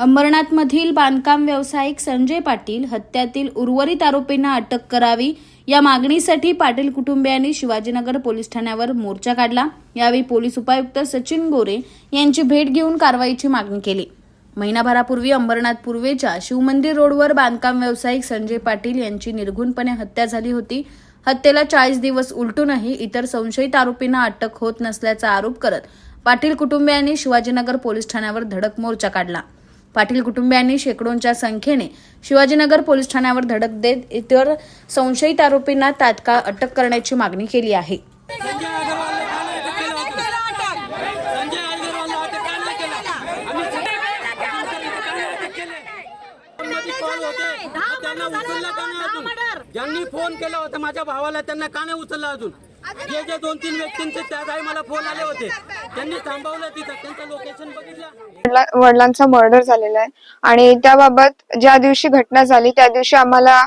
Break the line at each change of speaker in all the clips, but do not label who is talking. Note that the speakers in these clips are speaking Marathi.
अंबरनाथमधील बांधकाम व्यावसायिक संजय पाटील हत्यातील उर्वरित आरोपींना अटक करावी या मागणीसाठी पाटील कुटुंबियांनी शिवाजीनगर पोलीस ठाण्यावर मोर्चा काढला. यावेळी पोलीस उपायुक्त सचिन गोरे यांची भेट घेऊन कारवाईची मागणी केली. महिनाभरापूर्वी अंबरनाथ पूर्वेच्या शिवमंदिर रोडवर बांधकाम व्यावसायिक संजय पाटील यांची निर्घुणपणे हत्या झाली होती. हत्येला चाळीस दिवस उलटूनही इतर संशयित आरोपींना अटक होत नसल्याचा आरोप करत पाटील कुटुंबियांनी शिवाजीनगर पोलीस ठाण्यावर धडक मोर्चा काढला. पाटील कुटुंबियांनी शेकडोंच्या संख्येने शिवाजीनगर पोलीस ठाण्यावर धडक देत इतर संशयित आरोपींना तात्काळ अटक करण्याची मागणी केली आहे.
ज्यांनी फोन केला होता माझ्या भावाला त्यांना का नाही उचलला अजून? जे जे दोन तीन व्यक्तींचे त्या काही मला फोन आले होते. त्यांनी थांबवलं तिथं. त्यांचं लोकेशन बघितलं.
वडिलांचा मर्डर झालेला आहे. आणि त्याबाबत ज्या दिवशी घटना झाली त्या दिवशी आम्हाला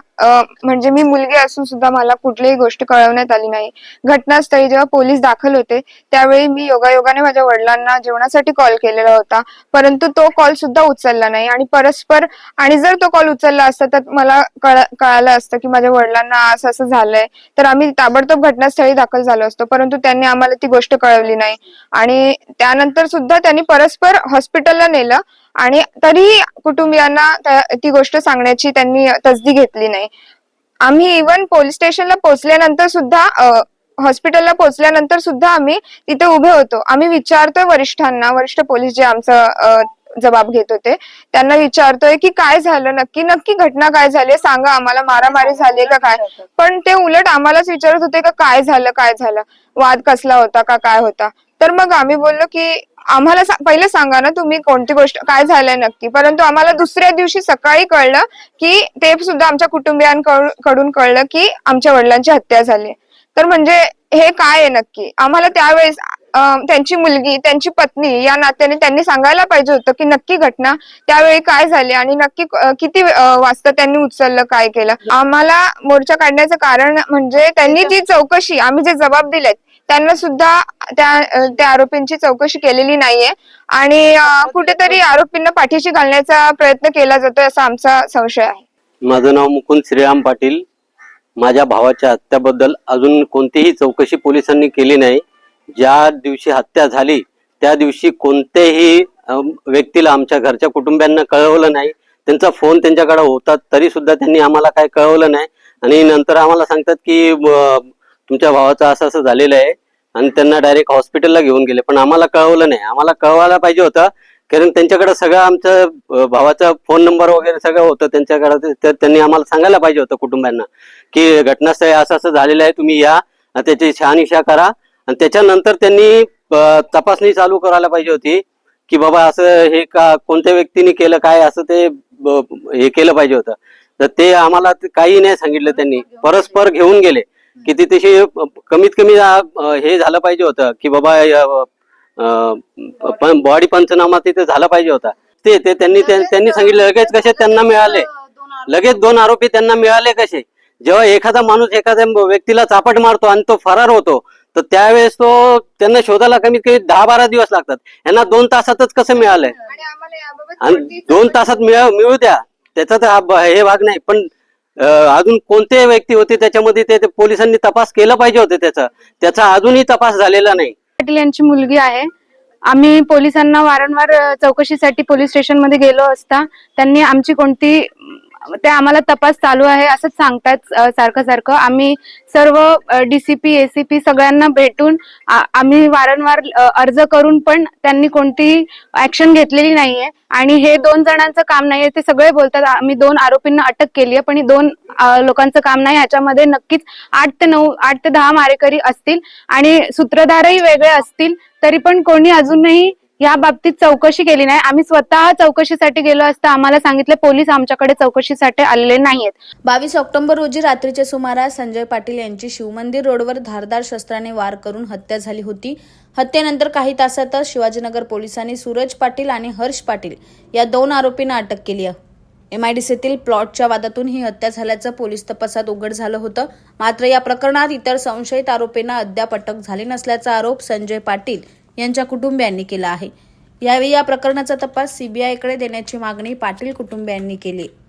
म्हणजे मी मुलगी असून सुद्धा मला कुठलीही गोष्ट कळवण्यात आली नाही. घटनास्थळी जेव्हा पोलीस दाखल होते त्यावेळी मी योगायोगाने माझ्या वडिलांना जेवणासाठी कॉल केलेला होता. परंतु तो कॉल सुद्धा उचलला नाही. आणि परस्पर आणि जर तो कॉल उचलला असता तर मला कळ- कळालं असतं की माझ्या वडिलांना असं असं झालंय. तर आम्ही ताबडतोब घटनास्थळी दाखल झालो असतो. परंतु त्यांनी आम्हाला ती गोष्ट कळवली नाही. आणि त्यानंतर सुद्धा त्यांनी परस्पर हॉस्पिटलला नेलं आणि तरीही कुटुंबियांना ती गोष्ट सांगण्याची त्यांनी तसदी घेतली नाही. आम्ही इवन पोलीस स्टेशनला पोहोचल्यानंतर सुद्धा हॉस्पिटलला पोहोचल्यानंतर सुद्धा आम्ही तिथे उभे होतो. आम्ही विचारतोय वरिष्ठांना वरिष्ठ पोलीस जे आमचं जबाब घेत होते. त्यांना विचारतोय की काय झालं नक्की? नक्की घटना काय झाली सांगा आम्हाला मारामारी झाली का काय? पण ते उलट आम्हालाच विचारत होते का काय झालं काय झालं? वाद कसला होता का काय होता? तर मग आम्ही बोललो की आम्हाला सा- पहिले सांगा ना तुम्ही कोणती गोष्ट काय झालंय नक्की? परंतु आम्हाला दुसऱ्या दिवशी सकाळी कळलं की ते सुद्धा आमच्या कुटुंबियांकडून कळलं की आमच्या वडिलांची हत्या झाली तर म्हणजे हे काय आहे नक्की? आम्हाला त्यावेळेस त्यांची मुलगी त्यांची पत्नी या नात्याने त्यांनी सांगायला पाहिजे होतं की नक्की घटना त्यावेळी काय झाली आणि नक्की किती वाजता त्यांनी उचललं काय केलं. आम्हाला मोर्चा काढण्याचं कारण म्हणजे त्यांनी जी चौकशी आम्ही जे जबाब दिलेत त्यांना सुद्धा त्या त्या आरोपींची चौकशी केलेली नाहीये. आणि कुठेतरी आरोपींना पाठीशी घालण्याचा प्रयत्न केला जातोय असा आमचा संशय आहे.
माझं नाव मुकुंद श्रीराम पाटील. माझ्या भावाच्या हत्याबद्दल अजून कोणतीही चौकशी पोलिसांनी केली नाही. ज्या दिवशी हत्या झाली त्या दिवशी कोणतेही व्यक्तीला आमच्या घरच्या कुटुंबियांना कळवलं नाही. त्यांचा फोन त्यांच्याकडे होता तरी सुद्धा त्यांनी आम्हाला काय कळवलं नाही. आणि नंतर आम्हाला सांगतात की तुमच्या भावाचं असं असं झालेलं आहे आणि त्यांना डायरेक्ट हॉस्पिटलला घेऊन गेले. पण आम्हाला कळवलं नाही. आम्हाला कळवायला पाहिजे होतं कारण त्यांच्याकडे सगळं आमचं भावाचा फोन नंबर वगैरे सगळं होतं त्यांच्याकडे. तर त्यांनी आम्हाला सांगायला पाहिजे होतं कुटुंबांना की घटनास्थळी असं असं झालेलं आहे तुम्ही या त्याची शहानिशा करा आणि त्याच्यानंतर त्यांनी तपासणी चालू करायला पाहिजे होती की बाबा असं हे का कोणत्या व्यक्तीने केलं काय असं ते हे केलं पाहिजे होतं. तर ते आम्हाला काही नाही सांगितलं त्यांनी. परस्पर घेऊन गेले. की ते तशी कमीत कमी हे झालं पाहिजे होतं की बाबा बॉडी पंचनामा तिथे झाला पाहिजे होता. ते ते त्यांनी त्यांनी सांगितलं लगेच कसे त्यांना मिळाले? लगेच दोन आरोपी त्यांना मिळाले कसे? जेव्हा एखादा माणूस एखाद्या व्यक्तीला चापट मारतो आणि तो फरार होतो तर त्यावेळेस तो त्यांना शोधायला कमीत कमी दहा बारा दिवस लागतात. यांना दोन तासातच कसं मिळालंय?
आणि
दोन तासात मिळा मिळू द्या. त्याचा तर हा हे भाग नाही. पण अजून कोणते व्यक्ती होते त्याच्यामध्ये ते ते पोलिसांनी तपास केला पाहिजे होते त्याचा. त्याचा अजूनही तपास झालेला नाही.
पाटील यांची मुलगी आहे. आम्ही पोलिसांना वारंवार चौकशीसाठी पोलीस स्टेशनमध्ये गेलो असता त्यांनी आमची कोणती ते आम्हाला तपास चालू आहे असंच सांगतात सारखं सारखं. आम्ही सर्व डीसीपी एसीपी सगळ्यांना भेटून आम्ही वारंवार अर्ज करून पण त्यांनी कोणतीही ऍक्शन घेतलेली नाहीये. आणि हे दोन जणांचं काम नाहीये ते सगळे बोलतात आम्ही दोन आरोपींना अटक केली आहे पण ही दोन लोकांचं काम नाही. ह्याच्यामध्ये नक्कीच आठ ते नऊ आठ ते दहा मारेकरी असतील आणि सूत्रधारही वेगळे असतील तरी पण कोणी अजूनही या बाबतीत चौकशी केली नाही. आम्ही स्वतः चौकशीसाठी गेलो असता आम्हाला सांगितले पोलीस आमच्याकडे चौकशीसाठी आलेले नाहीयेत.
बावीस ऑक्टोबर रोजी रात्रीच्या सुमारास संजय पाटील यांची शिवमंदिर रोडवर धारदार शस्त्राने वार करून हत्या झाली होती. हत्येनंतर काही तासातच शिवाजीनगर पोलिसांनी सूरज पाटील आणि हर्ष पाटील या दोन आरोपींना अटक केली आहे. एमआयडीसीतील प्लॉटच्या वादातून ही हत्या झाल्याचं पोलीस तपासात उघड झालं होतं. मात्र या प्रकरणात इतर संशयित आरोपींना अद्याप अटक झाली नसल्याचा आरोप संजय पाटील यांच्या कुटुंबियांनी केला आहे. यावेळी या प्रकरणाचा तपास सीबीआयकडे देण्याची मागणी पाटील कुटुंबियांनी केली.